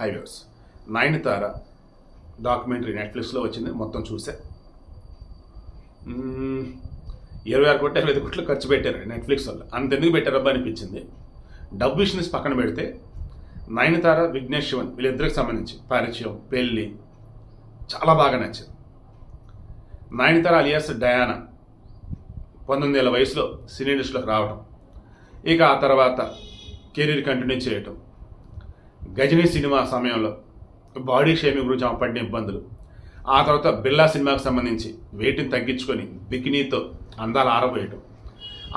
Highways Nayanthara documentary నెట్ఫ్లిక్స్లో వచ్చింది మొత్తం చూసా. ఇరవై ఆరు కోట్ల ఇరవై ఐదు కోట్లు ఖర్చు పెట్టారు నెట్ఫ్లిక్స్ వల్ల అంత ఎందుకు పెట్టారబ్బా అనిపించింది? డబ్బు బిజినెస్ పక్కన పెడితే నయనతార విఘ్నేష్ శివన్ వీళ్ళిద్దరికి సంబంధించి పరిచయం పెళ్ళి చాలా బాగా నచ్చింది. నయనతార అలియాస్ డయానా పంతొమ్మిది ఏళ్ళ వయసులో సినీ ఇండస్ట్రీలోకి రావడం ఇక ఆ తర్వాత కెరీర్ కంటిన్యూ చేయటం. గజనీ సినిమా సమయంలో బాడీ షేమింగ్ గురించి ఆమె పడిన ఇబ్బందులు. ఆ తర్వాత బిర్లా సినిమాకి సంబంధించి వెయిట్ని తగ్గించుకొని బికినీతో అందాలు ఆరబోయటం.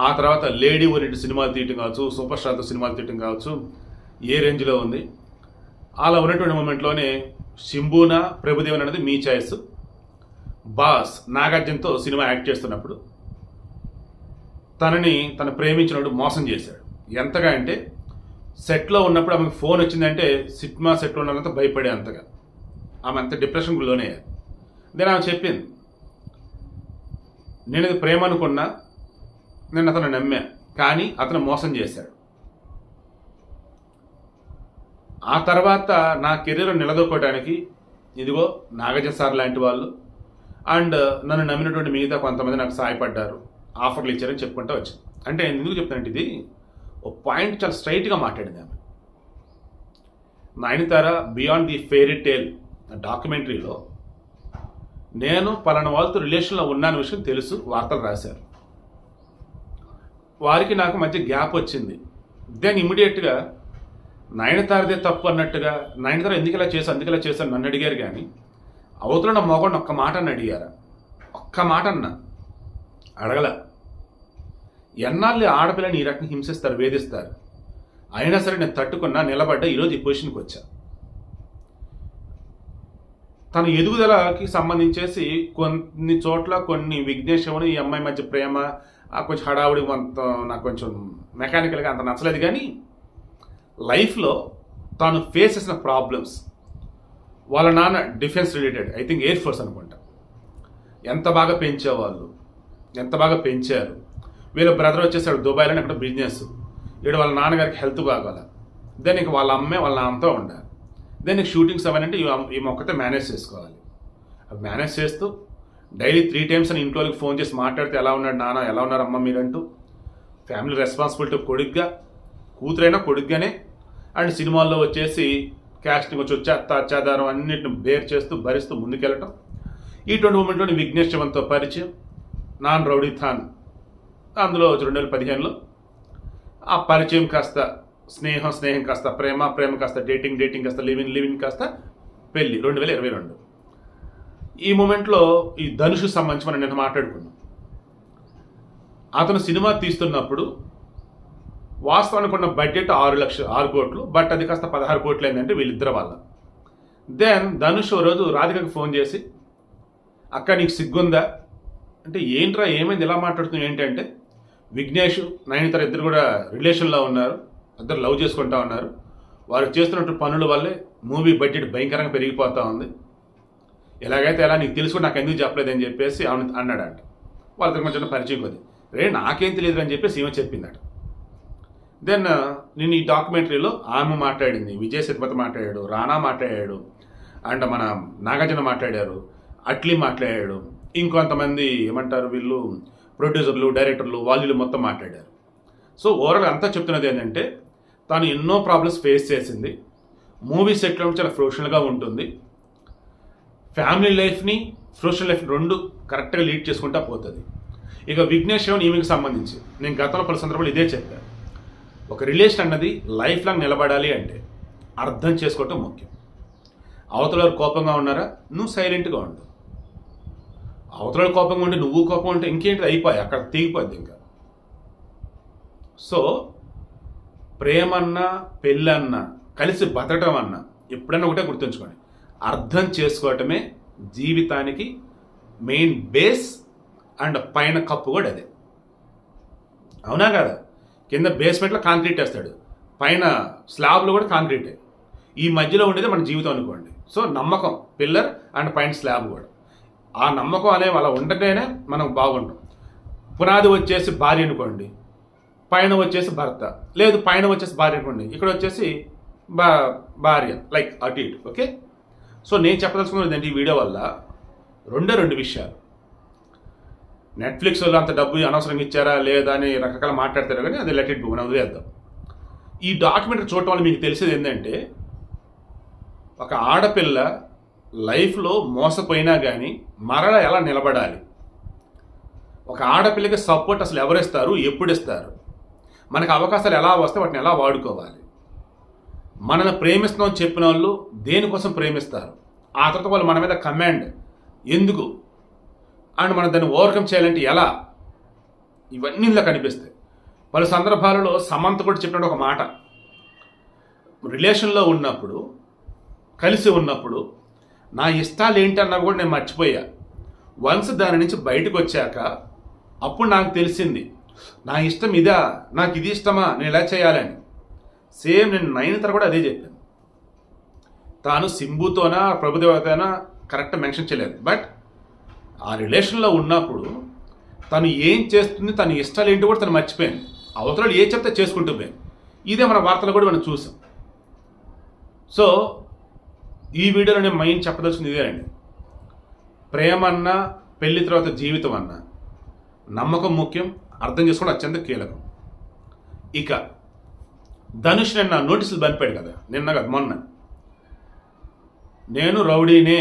ఆ తర్వాత లేడీ ఓరియంట్ సినిమాలు తీయటం కావచ్చు సూపర్ స్టార్తో సినిమాలు తీయటం కావచ్చు ఏ రేంజ్లో ఉంది. అలా ఉన్నటువంటి మూమెంట్లోనే శింభూనా ప్రభుదేవన్ అనేది మీ చాయిస్ బాస్ నాగార్జునతో సినిమా యాక్ట్ చేస్తున్నప్పుడు తనని తను ప్రేమించినప్పుడు మోసం చేశాడు. ఎంతగా అంటే సెట్లో ఉన్నప్పుడు ఆమెకు ఫోన్ వచ్చిందంటే సినిమా సెట్లో ఉన్నంత భయపడే అంతగా. ఆమె అంత డిప్రెషన్కి లోనే దెన్ ఆమె చెప్పింది నేను ఇది ప్రేమ అనుకున్నా నేను అతను నమ్మా కానీ అతను మోసం చేశాడు. ఆ తర్వాత నా కెరీర్ నిలదొక్కోవడానికి ఇదిగో నాగజ సార్ లాంటి వాళ్ళు అండ్ నన్ను నమ్మినటువంటి మిగతా కొంతమంది నాకు సహాయపడ్డారు. ఆఫర్లు ఇచ్చారని చెప్పుకుంటూ వచ్చింది అంటే ఎందుకు చెప్తానంటే ఇది ఓ పాయింట్ చాలా స్ట్రైట్గా మాట్లాడింది ఆమె. Nayanthara beyond the fairy tale డాక్యుమెంటరీలో నేను పలానా వాళ్ళతో రిలేషన్లో ఉన్నాను విషయం తెలుసు వార్తలు రాశారు. వారికి నాకు మధ్య గ్యాప్ వచ్చింది. దెన్ ఇమీడియట్గా నయనతారదే తప్పు అన్నట్టుగా నయనతార ఎందుకు ఇలా చేశాను ఎందుకు ఇలా చేశాను నన్ను అడిగారు కానీ అవతల నా మొగండి ఒక్క మాట అని అడిగారా? ఒక్క మాట అన్న అడగల. ఎన్నాళ్ళు ఆడపిల్లని ఈ రకంగా హింసిస్తారు వేధిస్తారు? అయినా సరే నేను తట్టుకున్నా నిలబడ్డా ఈరోజు ఈ పొజిషన్కి వచ్చా. తన ఎదుగుదలకి సంబంధించేసి కొన్ని చోట్ల కొన్ని విఘ్నేశ్వరుని ఈ అమ్మాయి మధ్య ప్రేమ కొంచెం హడావుడి కొంత నాకు కొంచెం మెకానికల్గా అంత నచ్చలేదు. కానీ లైఫ్లో తాను ఫేస్ చేసిన ప్రాబ్లమ్స్ వాళ్ళ నాన్న defence related I think air force అనుకుంటా. ఎంత బాగా పెంచేవాళ్ళు ఎంత బాగా పెంచారు వీళ్ళ బ్రదర్ వచ్చేసాడు దుబాయ్లో ఇక్కడ బిజినెస్ వీడు వాళ్ళ నాన్నగారికి హెల్త్ బాగోల. దెన్ ఇంక వాళ్ళ అమ్మే వాళ్ళ నాన్నతో ఉండాలి. దెన్ ఇంక షూటింగ్స్ అవన్నీ ఈ మొక్కతో మేనేజ్ చేసుకోవాలి. అవి మేనేజ్ చేస్తూ డైలీ త్రీ టైమ్స్ అని ఇంట్లోకి ఫోన్ చేసి మాట్లాడితే ఎలా ఉన్నాడు నాన్న ఎలా ఉన్నారు అమ్మ మీరంటూ ఫ్యామిలీ రెస్పాన్సిబిలిటీ కొడుగ్గా కూతురైనా కొడుగ్గానే అండ్ సినిమాల్లో వచ్చేసి క్యాస్టింగ్ వచ్చి వచ్చే అత్త అత్యాధారం అన్నిటిని బేర్ చేస్తూ భరిస్తూ ముందుకెళ్ళటం. ఇటువంటి మూమెంట్లోని విఘ్నేష్ పరిచయం. నాన్ రౌడీ థాన్. అందులో రెండు వేల పదిహేనులో ఆ పరిచయం కాస్త స్నేహం స్నేహం కాస్త ప్రేమ ప్రేమ కాస్త డేటింగ్ డేటింగ్ కాస్త లివింగ్ లివింగ్ కాస్త పెళ్ళి రెండు వేల ఇరవై రెండు. ఈ మూమెంట్లో ఈ ధనుషు సంబంధించి మనం నేను మాట్లాడుకున్నాం. అతను సినిమా తీస్తున్నప్పుడు వాస్తవానికి ఉన్న బడ్జెట్ ఆరు లక్షలు ఆరు కోట్లు బట్ అది కాస్త పదహారు కోట్లు ఏంటంటే వీళ్ళిద్దరు వాళ్ళ దెన్ ధనుష్ ఓ రోజు రాధికకు ఫోన్ చేసి అక్క నీకు సిగ్గుందా? అంటే ఏంట్రా ఏమైంది? ఎలా మాట్లాడుతున్నావు? ఏంటంటే విఘ్నేష్ నయనతార ఇద్దరు కూడా రిలేషన్లో ఉన్నారు. ఇద్దరు లవ్ చేసుకుంటా ఉన్నారు. వారు చేస్తున్నట్టు పనుల వల్లే మూవీ బడ్జెట్ భయంకరంగా పెరిగిపోతూ ఉంది. ఎలాగైతే ఎలా నీకు తెలుసు నాకు ఎందుకు చెప్పలేదని చెప్పేసి ఆమె అన్నాడంట. వాళ్ళిద్దరికి కొంచెం పరిచయం కొద్ది. రే నాకేం తెలియదు అని చెప్పేసి ఈమె చెప్పిందట. దెన్ uh, నేను ఈ డాక్యుమెంటరీలో ఆమె మాట్లాడింది విజయ్ సేతుపతి మాట్లాడాడు రానా మాట్లాడాడు అండ్ మన నాగార్జున మాట్లాడారు అట్లీ మాట్లాడాడు. ఇంకొంతమంది ఏమంటారు వీళ్ళు? ప్రొడ్యూసర్లు డైరెక్టర్లు వాళ్ళు మొత్తం మాట్లాడారు. సో ఓవరాల్ అంతా చెప్తున్నది ఏంటంటే తాను ఎన్నో ప్రాబ్లమ్స్ ఫేస్ చేసింది. మూవీ సెట్లో చాలా ప్రొఫెషనల్గా ఉంటుంది. ఫ్యామిలీ లైఫ్ని సోషల్ లైఫ్ రెండు కరెక్ట్గా లీడ్ చేసుకుంటా పోతుంది. ఇక విఘ్నేష్ శివన్ ఈమెకి సంబంధించి నేను గతంలో పలు సందర్భాలు ఇదే చెప్పాను ఒక రిలేషన్ అన్నది లైఫ్ లాంగ్ నిలబడాలి అంటే అర్థం చేసుకోవటం ముఖ్యం. అవతల వారు కోపంగా ఉన్నారా? నువ్వు సైలెంట్గా ఉండు. అవతల కోపంగా ఉంటే నువ్వు కోపం ఉంటే ఇంకేంటి? అయిపోయి అక్కడ తెగిపోద్ది ఇంకా. సో ప్రేమన్నా పెళ్ళన్నా కలిసి బతకటం అన్నా ఎప్పుడైనా ఒకటే గుర్తుంచుకోండి. అర్థం చేసుకోవటమే జీవితానికి మెయిన్ బేస్ అండ్ పైన కప్పు కూడా అదే. అవునా కదా? కింద బేస్మెంట్లో కాంక్రీట్ వేస్తాడు. పైన స్లాబ్లో కూడా కాంక్రీటే. ఈ మధ్యలో ఉండేది మన జీవితం అనుకోండి. సో నమ్మకం పిల్లర్ అండ్ పైన స్లాబ్ కూడా. ఆ నమ్మకం అనేవి అలా ఉంటేనే మనం బాగుంటాం. పునాది వచ్చేసి భార్య అనుకోండి పైన వచ్చేసి భర్త లేదు పైన వచ్చేసి భార్య అనుకోండి ఇక్కడ వచ్చేసి బా భార్య లైక్ అటు ఇటు ఓకే సో నేను చెప్పదలుచుకున్నది ఏంటంటే ఈ వీడియో వల్ల రెండే రెండు విషయాలు. నెట్ఫ్లిక్స్ వాళ్ళు అంత డబ్బు అనవసరంగా ఇచ్చారా లేదా అని రకరకాల మాట్లాడతారు కానీ అది లెట్ ఇట్ మనం వదిలేద్దాం. ఈ డాక్యుమెంటరీ చూడటం వల్ల మీకు తెలిసేది ఏంటంటే ఒక ఆడపిల్ల లైఫ్లో మోసపోయినా కానీ మరల ఎలా నిలబడాలి? ఒక ఆడపిల్లకి సపోర్ట్ అసలు ఎవరిస్తారు? ఎప్పుడు ఇస్తారు మనకు అవకాశాలు ఎలా వస్తే వాటిని ఎలా వాడుకోవాలి? మనల్ని ప్రేమిస్తున్నాం చెప్పిన వాళ్ళు దేనికోసం ప్రేమిస్తారు? ఆ తర్వాత వాళ్ళు మన మీద కమాండ్ ఎందుకు? అండ్ మనం దాన్ని ఓవర్కమ్ చేయాలంటే ఎలా? ఇవన్నీ ఇందులో కనిపిస్తాయి. పలు సందర్భాలలో సమంత కూడా చెప్పిన ఒక మాట. రిలేషన్లో ఉన్నప్పుడు కలిసి ఉన్నప్పుడు నా ఇష్టాలు ఏంటి కూడా నేను మర్చిపోయా. వన్స్ దాని నుంచి బయటకు వచ్చాక అప్పుడు నాకు తెలిసింది నా ఇష్టం ఇదా నాకు ఇది ఇష్టమా నేను ఇలా చేయాలని. సేమ్ నేను నైన్తర కూడా అదే చెప్పాను. తాను సింబుతోనా ప్రభుదేవతనా కరెక్ట్ మెన్షన్ చేయలేదు. బట్ ఆ రిలేషన్లో ఉన్నప్పుడు తను ఏం చేస్తుంది తన ఇష్టాలు ఏంటి కూడా తను మర్చిపోయింది అవతల ఏ చెప్తే చేసుకుంటూ పోయింది ఇదే మన వార్తలు కూడా మనం చూసాం. సో ఈ వీడియోలో నేను మైండ్ చెప్పదలసింది ఇదేనండి ప్రేమ అన్నా పెళ్ళి తర్వాత జీవితం అన్నా నమ్మకం ముఖ్యం అర్థం చేసుకోవడం అత్యంత కీలకం. ఇక ధనుష్ నిన్న నోటీసులు పంపాడు కదా నిన్న కదా మొన్న. నేను రౌడీనే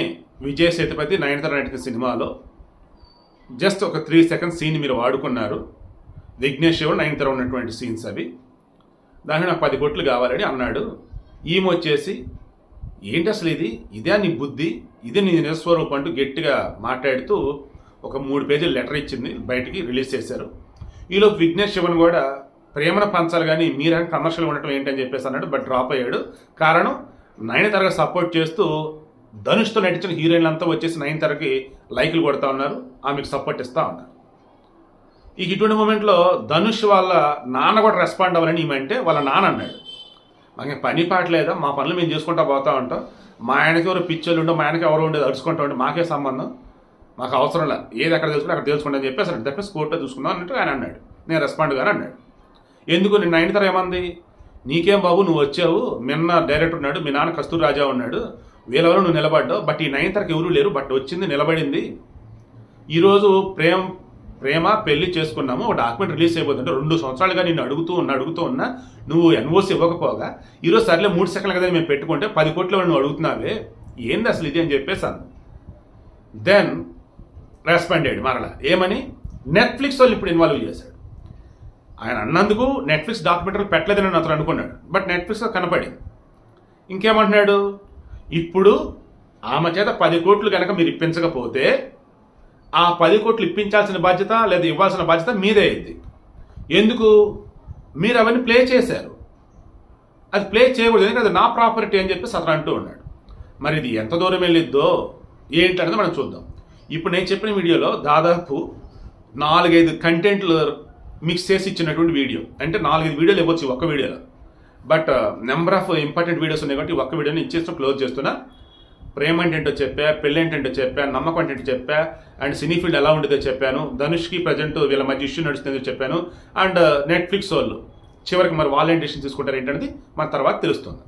విజయ్ సేతుపతి నయనతార నటిన సినిమాలో జస్ట్ ఒక త్రీ సెకండ్స్ సీన్ మీరు వాడుకున్నారు. విఘ్నేష్ శివుడు నయనతార ఉన్నటువంటి సీన్స్ అవి. దానికి నాకు పది కోట్లు కావాలని అన్నాడు. ఈమె వచ్చేసి ఏంటి అసలు ఇది ఇదే నీ బుద్ధి? ఇదే నీ నిజస్వరూపం అంటూ గట్టిగా మాట్లాడుతూ ఒక మూడు పేజీలు లెటర్ ఇచ్చింది బయటికి రిలీజ్ చేశారు. ఈలోపు విఘ్నేష్ శివన్ కూడా ప్రేమను పంచాలి కానీ మీరని కమర్షియల్ ఉండటం ఏంటని చెప్పేసి అన్నాడు బట్ డ్రాప్ అయ్యాడు. కారణం నయనతార సపోర్ట్ చేస్తూ ధనుష్తో నటించిన హీరోయిన్లు అంతా వచ్చేసి నయనతారకి లైకులు కొడతా ఉన్నారు ఆమెకు సపోర్ట్ ఇస్తా ఉన్నారు. ఇక ఇటువంటి మూమెంట్లో ధనుష్ వాళ్ళ నాన్న కూడా రెస్పాండ్ అవ్వాలని ఈమె అంటే వాళ్ళ నాన్న అన్నాడు. మాకేం పని పాటలేదా మా పనులు మేము చేసుకుంటా పోతా ఉంటాం. మా ఆయనకి ఎవరు పిచ్చోళ్ళు ఉండవు మా ఆయనకి ఎవరు ఉండేది అడుచుకుంటా ఉంటే మాకే సంబంధం. మాకు అవసరం లేదు ఏది అక్కడ తెలుసుకుంటే అక్కడ తెలుసుకుంటా అని చెప్పేసి అంటే కోర్టులో చూసుకుందాం అన్నట్టు ఆయన అన్నాడు. నేను రెస్పాండ్ గానే అన్నాడు. ఎందుకు నిన్న అయిన ఏమంది? నీకేం బాబు నువ్వు వచ్చావు. నిన్న డైరెక్టర్ ఉన్నాడు మీ నాన్న కస్తూరి రాజా ఉన్నాడు. వీళ్ళెవరో నువ్వు నిలబడ్డావు. బట్ ఈ నైన్ నైన్తరకి ఎవరూ లేరు. బట్ వచ్చింది నిలబడింది. ఈరోజు ప్రేమ ప్రేమ పెళ్ళి చేసుకున్నాము ఒక డాక్యుమెంట్ రిలీజ్ అయిపోతుంటే రెండు సంవత్సరాలుగా నిన్ను అడుగుతూ ఉన్నా అడుగుతూ ఉన్నా నువ్వు ఎన్ఓసి ఇవ్వకపోగా ఈరోజు సర్లే మూడు సెకండ్లు కదా మేము పెట్టుకుంటే పది కోట్లు నువ్వు అడుగుతున్నావే ఏంది అసలు ఇది అని చెప్పేసాను దెన్ రెస్పాండ్ అయ్యాడు మరలా. ఏమని? నెట్ఫ్లిక్స్ వాళ్ళు ఇప్పుడు ఇన్వాల్వ్ చేశాడు ఆయన అన్నందుకు నెట్ఫ్లిక్స్ డాక్యుమెంటరీ పెట్టలేదని నేను అతను అనుకున్నాడు. బట్ నెట్ఫ్లిక్స్లో కనపడింది. ఇంకేమంటున్నాడు? ఇప్పుడు ఆమె చేత పది కోట్లు కనుక మీరు ఇప్పించకపోతే ఆ పది కోట్లు ఇప్పించాల్సిన బాధ్యత లేదా ఇవ్వాల్సిన బాధ్యత మీదే అయింది. ఎందుకు? మీరు అవన్నీ ప్లే చేశారు. అది ప్లే చేయకూడదు ఎందుకంటే అది నా ప్రాపర్టీ అని చెప్పేసి అతను అంటూ ఉన్నాడు. మరి ఇది ఎంత దూరం వెళ్ళిద్దో ఏంటనేది మనం చూద్దాం. ఇప్పుడు నేను చెప్పిన వీడియోలో దాదాపు నాలుగైదు కంటెంట్లు మిక్స్ చేసి ఇచ్చినటువంటి వీడియో. అంటే నాలుగైదు వీడియోలు ఇవ్వచ్చు ఒక్క వీడియోలో. But number of important videos ఉన్నాయి కాబట్టి ఒక్క వీడియోని ఇచ్చేస్తూ క్లోజ్ చేస్తున్నా. ప్రేమ ఏంటంటో ఏంటో చెప్పా పెళ్ళి ఏంటంటో చెప్పా నమ్మకం అంటే ఏంటో చెప్పా అండ్ సినీ ఫీల్డ్ ఎలా ఉండేదో చెప్పాను ధనుష్కి ప్రజెంట్ వీళ్ళ మధ్య ఇష్యూ నడుస్తుందో చెప్పాను అండ్ uh, నెట్ఫ్లిక్స్ వాళ్ళు. చివరికి మరి వాళ్ళు ఏం తీసుకుంటారు ఏంటనేది మన తర్వాత తెలుస్తుంది.